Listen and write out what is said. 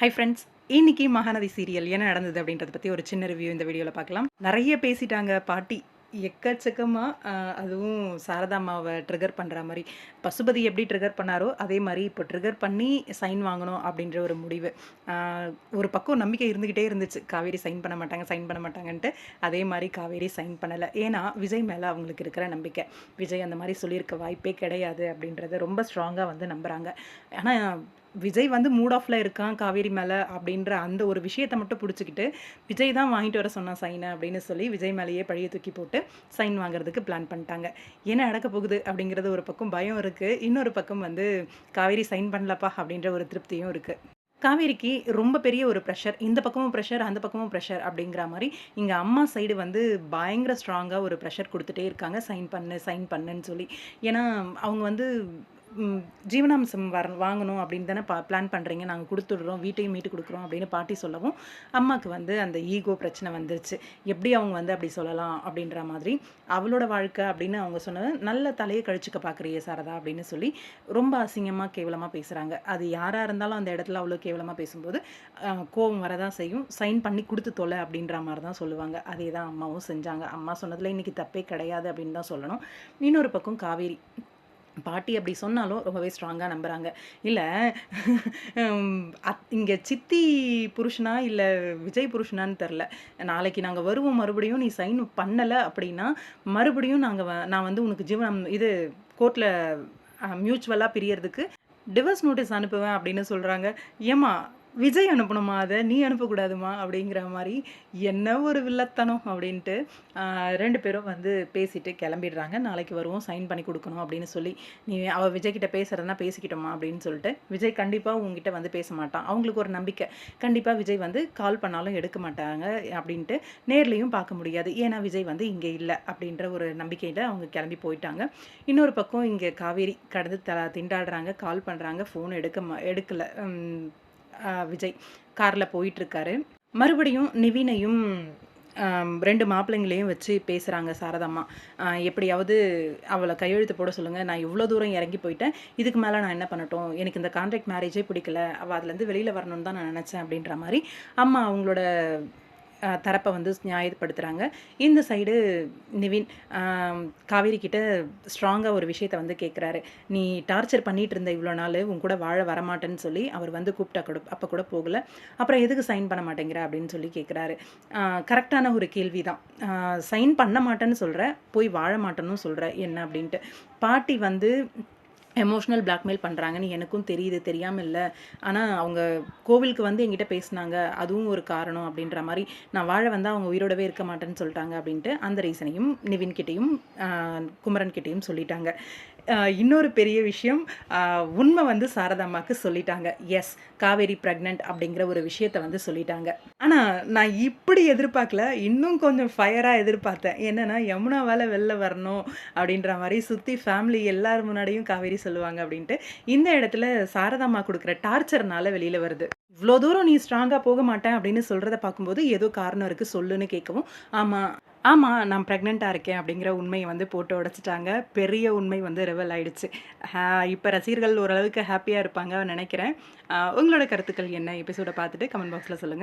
Hi friends இன்னைக்கு Mahanadi serial என்ன நடந்தது அப்படின்றத பற்றி ஒரு சின்ன ரிவ்யூ இந்த வீடியோவில் பார்க்கலாம். நிறைய பேசிட்டாங்க. பாட்டி எக்கச்சக்கமாக அதுவும் சாரதாம்மாவை ட்ரிகர் பண்ணுற மாதிரி. பசுபதி எப்படி ட்ரிகர் பண்ணாரோ அதே மாதிரி இப்போ ட்ரிகர் பண்ணி சைன் வாங்கணும் அப்படின்ற ஒரு முடிவு. ஒரு பக்கம் நம்பிக்கை இருந்துக்கிட்டே இருந்துச்சு. காவேரி சைன் பண்ண மாட்டாங்க சைன் பண்ண மாட்டாங்கன்ட்டு. அதே மாதிரி காவேரி சைன் பண்ணலை. ஏன்னா விஜய் மேலே அவங்களுக்கு இருக்கிற நம்பிக்கை. விஜய் அந்த மாதிரி சொல்லியிருக்க வாய்ப்பே கிடையாது அப்படின்றத ரொம்ப ஸ்ட்ராங்காக வந்து நம்புகிறாங்க ஆனால் விஜய் வந்து மூட் ஆஃபில் இருக்கான் காவேரி மேலே அப்படின்ற அந்த ஒரு விஷயத்தை மட்டும் பிடிச்சிக்கிட்டு விஜய் தான் வாங்கிட்டு வர சொன்னான் சைனை அப்படின்னு சொல்லி விஜய் மேலேயே பழைய தூக்கி போட்டு சைன் வாங்குறதுக்கு பிளான் பண்ணிட்டாங்க. என்ன நடக்க போகுது அப்படிங்கிறது ஒரு பக்கம் பயம் இருக்குது இன்னொரு பக்கம் வந்து காவேரி சைன் பண்ணலப்பா அப்படின்ற ஒரு திருப்தியும் இருக்குது காவேரிக்கு ரொம்ப பெரிய ஒரு ப்ரெஷர் இந்த பக்கமும் ப்ரெஷர் அந்த பக்கமும் ப்ரெஷர் அப்படிங்கிற மாதிரி இங்கே அம்மா சைடு வந்து பயங்கர ஸ்ட்ராங்காக ஒரு ப்ரெஷர் கொடுத்துட்டே இருக்காங்க. சைன் பண்ணு சைன் பண்ணுன்னு சொல்லி. ஏன்னா அவங்க வந்து ஜீவனாம்சம் வர வாங்கணும் அப்படின்னு தானே பா பிளான் பண்ணுறீங்க நாங்கள் கொடுத்துடுறோம் வீட்டையும் மீட்டு கொடுக்குறோம் அப்படின்னு பாட்டி சொல்லவும் அம்மாவுக்கு வந்து அந்த ஈகோ பிரச்சனை வந்துருச்சு. எப்படி அவங்க வந்து அப்படி சொல்லலாம் அப்படின்ற மாதிரி அவளோட வாழ்க்கை அப்படின்னு அவங்க சொன்னது நல்ல தலையை கழிச்சுக்க பார்க்குறியே சாரதா அப்படின்னு சொல்லி ரொம்ப அசிங்கமாக கேவலமாக பேசுகிறாங்க அது யாராக இருந்தாலும் அந்த இடத்துல அவ்வளோ கேவலமாக பேசும்போது கோவம் கோபம் வரதான் செய்யும். சைன் பண்ணி கொடுத்து தொலை அப்படின்ற மாதிரி தான் சொல்லுவாங்க. அதே தான் அம்மாவும் செஞ்சாங்க. அம்மா சொன்னதில் இன்றைக்கி தப்பே கிடையாது அப்படின்னு தான் சொல்லணும். இன்னொரு பக்கம் காவேரி. பாட்டி அப்படி சொன்னாலும் ரொம்பவே ஸ்ட்ராங்காக நம்புகிறாங்க இல்லை இங்கே சித்தி புருஷனா இல்லை விஜய் புருஷனான்னு தெரில. நாளைக்கு நாங்கள் வருவோம் மறுபடியும் நீ சைன் பண்ணலை அப்படின்னா மறுபடியும் நாங்கள் நான் வந்து உனக்கு ஜீவனம் இது கோர்ட்டில் மியூச்சுவலாக பிரியறதுக்கு டிவர்ஸ் நோட்டீஸ் அனுப்புவேன் அப்படின்னு சொல்கிறாங்க ஏம்மா விஜய் அனுப்பணுமா அதை? நீ அனுப்பக்கூடாதுமா? அப்படிங்கிற மாதிரி என்ன ஒரு வில்லத்தனம் அப்படின்ட்டு ரெண்டு பேரும் வந்து பேசிட்டு கிளம்பிடுறாங்க. நாளைக்கு வருவோம் சைன் பண்ணி கொடுக்கணும் அப்படின்னு சொல்லி. நீ அவள் விஜய் பேசுகிறதுனா பேசிக்கிட்டோமா அப்படின்னு சொல்லிட்டு விஜய் கண்டிப்பாக உங்ககிட்ட வந்து பேச மாட்டான். அவங்களுக்கு ஒரு நம்பிக்கை. கண்டிப்பாக விஜய் வந்து கால் பண்ணாலும் எடுக்க மாட்டாங்க அப்படின்ட்டு நேர்லேயும் பார்க்க முடியாது. ஏன்னா விஜய் வந்து இங்கே இல்லை அப்படின்ற ஒரு நம்பிக்கையில் அவங்க கிளம்பி போயிட்டாங்க. இன்னொரு பக்கம் இங்கே காவேரி கடந்து த திண்டாடுறாங்க கால் பண்ணுறாங்க ஃபோன் எடுக்க மா எடுக்கலை. விஜய் காரில் போயிட்டுருக்காரு. மறுபடியும் நிவினையும் ரெண்டு மாப்பிள்ளைங்களையும் வச்சு பேசுகிறாங்க சாரதம்மா எப்படியாவது அவளை கையெழுத்து போட சொல்லுங்கள் நான் இவ்வளோ தூரம் இறங்கி போயிட்டேன். இதுக்கு மேலே நான் என்ன பண்ணட்டும்? எனக்கு இந்த கான்ட்ராக்ட் மேரேஜே பிடிக்கல. அவள் அதுலேருந்து வெளியில் வரணும்னு தான் நான் நினச்சேன் அப்படின்ற மாதிரி அம்மா அவங்களோட தரப்பை வந்து நியாயப்படுத்துகிறாங்க இந்த சைடு நிவின் காவேரி கிட்ட ஸ்ட்ராங்காக ஒரு விஷயத்தை வந்து கேட்குறாரு நீ டார்ச்சர் பண்ணிட்டு இருந்த இவ்வளோ நாள் உன் கூட வாழ வரமாட்டேன்னு சொல்லி அவர் வந்து கூப்பிட்டா கூட அப்போ கூட போகல. அப்புறம் எதுக்கு சைன் பண்ண மாட்டேங்கிற? அப்படின்னு சொல்லி கேட்குறாரு கரெக்டான ஒரு கேள்வி தான் சைன் பண்ண மாட்டேன்னு சொல்கிற போய் வாழ மாட்டேன்னு சொல்கிற என்ன? அப்படின்ட்டு. பாட்டி வந்து எமோஷ்னல் பிளாக்மெயில் பண்ணுறாங்கன்னு எனக்கும் தெரியுது தெரியாமல் இல்லை ஆனால் அவங்க கோவிலுக்கு வந்து என்கிட்ட பேசினாங்க அதுவும் ஒரு காரணம் அப்படின்ற மாதிரி. நான் வாழ வந்தால் அவங்க உயிரோடவே இருக்க மாட்டேன்னு சொல்லிட்டாங்க அப்படின்ட்டு அந்த ரீசனையும் நிவின்கிட்டையும் குமரன்கிட்டையும் சொல்லிட்டாங்க. இன்னொரு பெரிய விஷயம் உண்மை வந்து சாரதாம்மாக்கு சொல்லிட்டாங்க. எஸ் காவேரி ப்ரெக்னென்ட் அப்படிங்கிற ஒரு விஷயத்த வந்து சொல்லிட்டாங்க. ஆனால் நான் இப்படி எதிர்பார்க்கல இன்னும் கொஞ்சம் ஃபயராக எதிர்பார்த்தேன். என்னென்னா யமுனாவால் வெளில வரணும் அப்படின்ற மாதிரி சுற்றி ஃபேமிலி எல்லார் முன்னாடியும் காவேரி சொல்லுவாங்க அப்படின்ட்டு இந்த இடத்துல சாரதாம்மா கொடுக்குற டார்ச்சர்னால வெளியில் வருது. இவ்வளோ தூரம் நீ ஸ்ட்ராங்காக போக மாட்டேன் அப்படின்னு சொல்கிறத பார்க்கும்போது ஏதோ காரணம் இருக்குது சொல்லுன்னு கேட்கவும் ஆமாம் ஆமாம் நான் ப்ரெக்னெண்ட்டாக இருக்கேன் அப்படிங்கிற உண்மையை வந்து போட்டு உடச்சிட்டாங்க. பெரிய உண்மை வந்து ரிவல் ஆயிடுச்சு. இப்போ ரசிகர்கள் ஓரளவுக்கு ஹாப்பியாக இருப்பாங்க நினைக்கிறேன். உங்களோட கருத்துக்கள் என்ன? எபிசோட பார்த்துட்டு கமெண்ட் பாக்ஸில் சொல்லுங்கள்